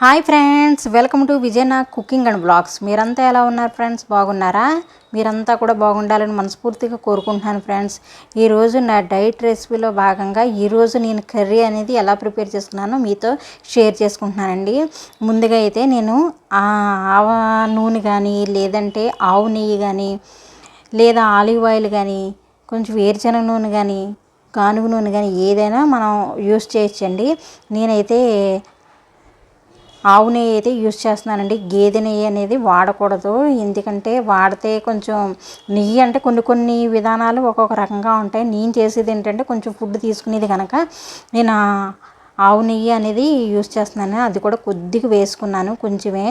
Hi friends welcome to Vijayana cooking and vlogs మీరంతా ఎలా ఉన్నారు ఫ్రెండ్స్ బాగున్నారా? మీరంతా కూడా బాగుండాలని మనస్ఫూర్తిగా కోరుకుంటున్నాను ఫ్రెండ్స్ ఈరోజు నా డైట్ రెసిపీలో భాగంగా ఈరోజు నేను కర్రీ అనేది ఎలా ప్రిపేర్ చేసుకున్నానో మీతో షేర్ చేసుకుంటున్నానండి. ముందుగా అయితే నేను ఆవ నూనె కానీ లేదంటే ఆవు నెయ్యి కానీ లేదా ఆలివ్ ఆయిల్ కానీ కొంచెం వేరుశనగ నూనె కానీ కానుగ నూనె కానీ ఏదైనా మనం యూస్ చేయొచ్చండి. నేనైతే ఆవు నెయ్యి అయితే యూజ్ చేస్తున్నానండి. గేదె నెయ్యి అనేది వాడకూడదు. ఎందుకంటే వాడితే కొంచెం నెయ్యి అంటే కొన్ని కొన్ని విధానాలు ఒక్కొక్క రకంగా ఉంటాయి. నేను చేసేది ఏంటంటే కొంచెం ఫుడ్ తీసుకునేది కనుక నేను ఆవు నెయ్యి అనేది యూస్ చేస్తున్నాను. అది కూడా కొద్దిగా వేసుకున్నాను. కొంచెమే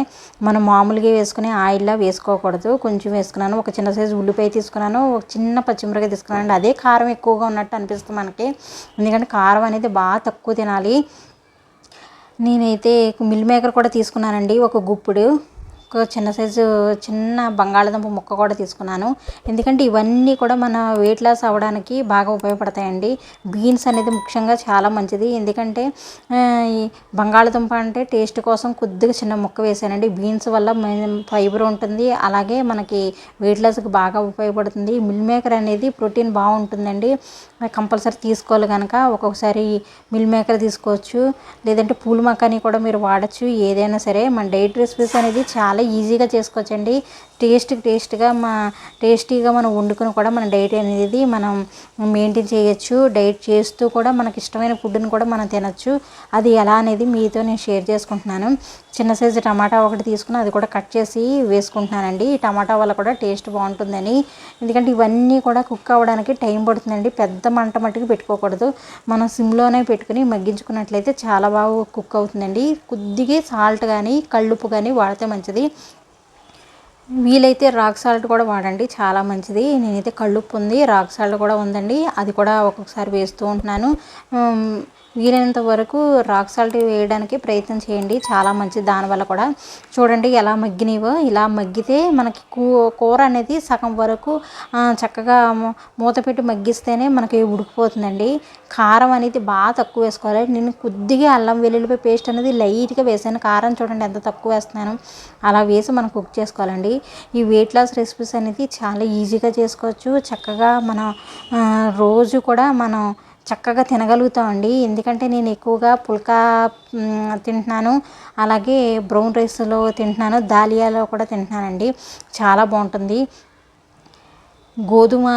మనం మామూలుగా వేసుకునే ఆయిల్లో వేసుకోకూడదు. కొంచెం వేసుకున్నాను. ఒక చిన్న సైజు ఉల్లిపాయ తీసుకున్నాను. ఒక చిన్న పచ్చిమిరకాయ తీసుకున్నాను. అదే కారం ఎక్కువగా ఉన్నట్టు అనిపిస్తుంది మనకి. ఎందుకంటే కారం అనేది బాగా తక్కువ తినాలి. నేనైతే మిల్ మేకర్ కూడా తీసుకున్నానండి ఒక గుప్పుడు. ఒక చిన్న సైజు చిన్న బంగాళదుంప ముక్క కూడా తీసుకున్నాను. ఎందుకంటే ఇవన్నీ కూడా మన వెయిట్ లాస్ అవ్వడానికి బాగా ఉపయోగపడతాయండి. బీన్స్ అనేది ముఖ్యంగా చాలా మంచిది. ఎందుకంటే ఈ బంగాళదుంప అంటే టేస్ట్ కోసం కొద్దిగా చిన్న ముక్క వేసానండి. బీన్స్ వల్ల ఫైబర్ ఉంటుంది. అలాగే మనకి వెయిట్ లాస్కి బాగా ఉపయోగపడుతుంది. మిల్ మేకర్ అనేది ప్రోటీన్ బాగుంటుందండి. కంపల్సరీ తీసుకోవాలి కనుక ఒక్కొక్కసారి మిల్ మేకర్ తీసుకోవచ్చు. లేదంటే పూల మకాని కూడా మీరు వాడచ్చు. ఏదైనా సరే మన డైట్ రెసిపీస్ అనేది చాలా ఈజీగా చేసుకోవచ్చండి. టేస్ట్ టేస్ట్గా మా టేస్టీగా మనం వండుకుని కూడా మన డైట్ అనేది మనం మెయింటైన్ చేయొచ్చు. డైట్ చేస్తూ కూడా మనకి ఇష్టమైన ఫుడ్ని కూడా మనం తినచ్చు. అది ఎలా అనేది మీతో నేను షేర్ చేసుకుంటున్నాను. చిన్న సైజు టమాటా ఒకటి తీసుకుని అది కూడా కట్ చేసి వేసుకుంటున్నానండి. ఈ టమాటా వల్ల కూడా టేస్ట్ బాగుంటుందని. ఎందుకంటే ఇవన్నీ కూడా కుక్ అవ్వడానికి టైం పడుతుందండి. పెద్ద మంట మట్టుకు పెట్టుకోకూడదు. మనం సిమ్లోనే పెట్టుకుని మగ్గించుకున్నట్లయితే చాలా బాగా కుక్ అవుతుందండి. కొద్దిగా సాల్ట్ కానీ కళ్ళుప్పు కానీ వాడితే మంచిది. వీలైతే రాక్ సాల్ట్ కూడా వాడండి చాలా మంచిది. నేనైతే కళ్ళుప్పు ఉంది రాక్ సాల్ట్ కూడా ఉందండి. అది కూడా ఒక్కొక్కసారి వేస్తూ ఉంటున్నాను. వీలైనంత వరకు రాక్ సాల్ట్ వేయడానికి ప్రయత్నం చేయండి. చాలా మంచిది. దానివల్ల కూడా చూడండి ఎలా మగ్గినవో ఇలా మగ్గితే మనకి కూర అనేది సగం వరకు చక్కగా మూత పెట్టి మగ్గిస్తేనే మనకి ఉడికిపోతుందండి. కారం అనేది బాగా తక్కువ వేసుకోవాలి. నేను కొద్దిగా అల్లం వెల్లుల్లిపాయ పేస్ట్ అనేది లైట్గా వేసాను. కారం చూడండి ఎంత తక్కువ వేస్తున్నాను. అలా వేసి మనం కుక్ చేసుకోవాలండి. ఈ వెయిట్ లాస్ రెసిపీస్ అనేది చాలా ఈజీగా చేసుకోవచ్చు. చక్కగా మనం రోజు కూడా మనం చక్కగా తినగలుగుతామండి. ఎందుకంటే నేను ఎక్కువగా పుల్కా తింటున్నాను. అలాగే బ్రౌన్ రైస్లో తింటున్నాను. దాలియాలో కూడా తింటున్నానండి. చాలా బాగుంటుంది. గోధుమ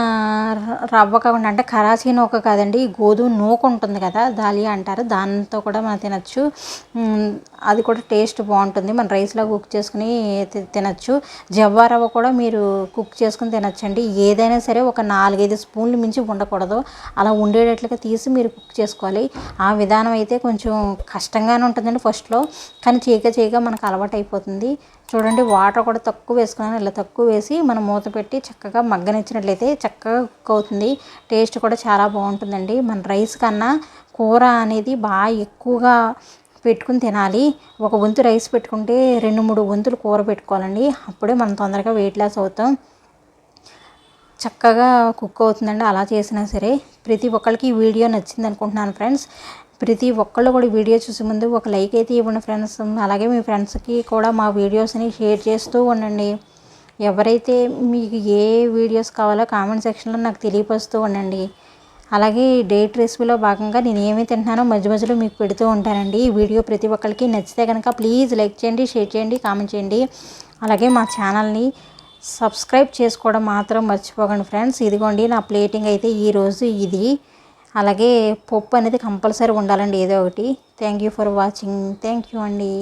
రవ్వ కాకుండా అంటే కరాచీ నూక కాదండి గోధుమ నూక ఉంటుంది కదా దాలియా అంటారు దాంతో కూడా మనం తినచ్చు. అది కూడా టేస్ట్ బాగుంటుంది. మన రైస్లో కుక్ చేసుకుని తినచ్చు. జవ్వా రవ్వ కూడా మీరు కుక్ చేసుకుని తినచ్చండి. ఏదైనా సరే ఒక నాలుగైదు స్పూన్లు మించి ఉండకూడదు. అలా ఉండేటట్లుగా తీసి మీరు కుక్ చేసుకోవాలి. ఆ విధానం అయితే కొంచెం కష్టంగానే ఉంటుందండి ఫస్ట్లో. కానీ చేయక చేయగా మనకు అలవాటు అయిపోతుంది చూడండి వాటర్ కూడా తక్కువ వేసుకున్నాను. ఇలా తక్కువ వేసి మనం మూత పెట్టి చక్కగా మగ్గనిచ్చినట్లయితే చక్కగా కుక్ అవుతుంది. టేస్ట్ కూడా చాలా బాగుంటుందండి. మన రైస్ కన్నా కూర అనేది బాగా ఎక్కువగా పెట్టుకుని తినాలి. ఒక వంతు రైస్ పెట్టుకుంటే రెండు మూడు వంతులు కూర పెట్టుకోవాలండి. అప్పుడే మనం తొందరగా వెయిట్ లాస్ అవుతాం. చక్కగా కుక్ అవుతుందండి. అలా చేసినా సరే ప్రతి ఒక్కరికి ఈ వీడియో నచ్చింది అనుకుంటున్నాను ఫ్రెండ్స్ ప్రతి ఒక్కళ్ళు కూడా వీడియో చూసే ముందు ఒక లైక్ అయితే ఇవ్వండి ఫ్రెండ్స్. అలాగే మీ ఫ్రెండ్స్కి కూడా మా వీడియోస్ని షేర్ చేస్తూ ఉండండి. ఎవరైతే మీకు ఏ వీడియోస్ కావాలో కామెంట్ సెక్షన్లో నాకు తెలియపరుస్తూ ఉండండి. అలాగే డేట్ రెసిపీలో భాగంగా నేను ఏమి తింటున్నానో మధ్య మధ్యలో మీకు పెడుతూ ఉంటానండి. ఈ వీడియో ప్రతి ఒక్కరికి నచ్చితే కనుక ప్లీజ్ లైక్ చేయండి షేర్ చేయండి కామెంట్ చేయండి. అలాగే మా ఛానల్ని సబ్స్క్రైబ్ చేసుకోవడం మాత్రం మర్చిపోకండి ఫ్రెండ్స్. ఇదిగోండి నా ప్లేటింగ్ అయితే ఈరోజు ఇది. అలాగే పప్పు అనేది కంపల్సరీ ఉండాలండి ఏదో ఒకటి. Thank you for watching thank you అండి.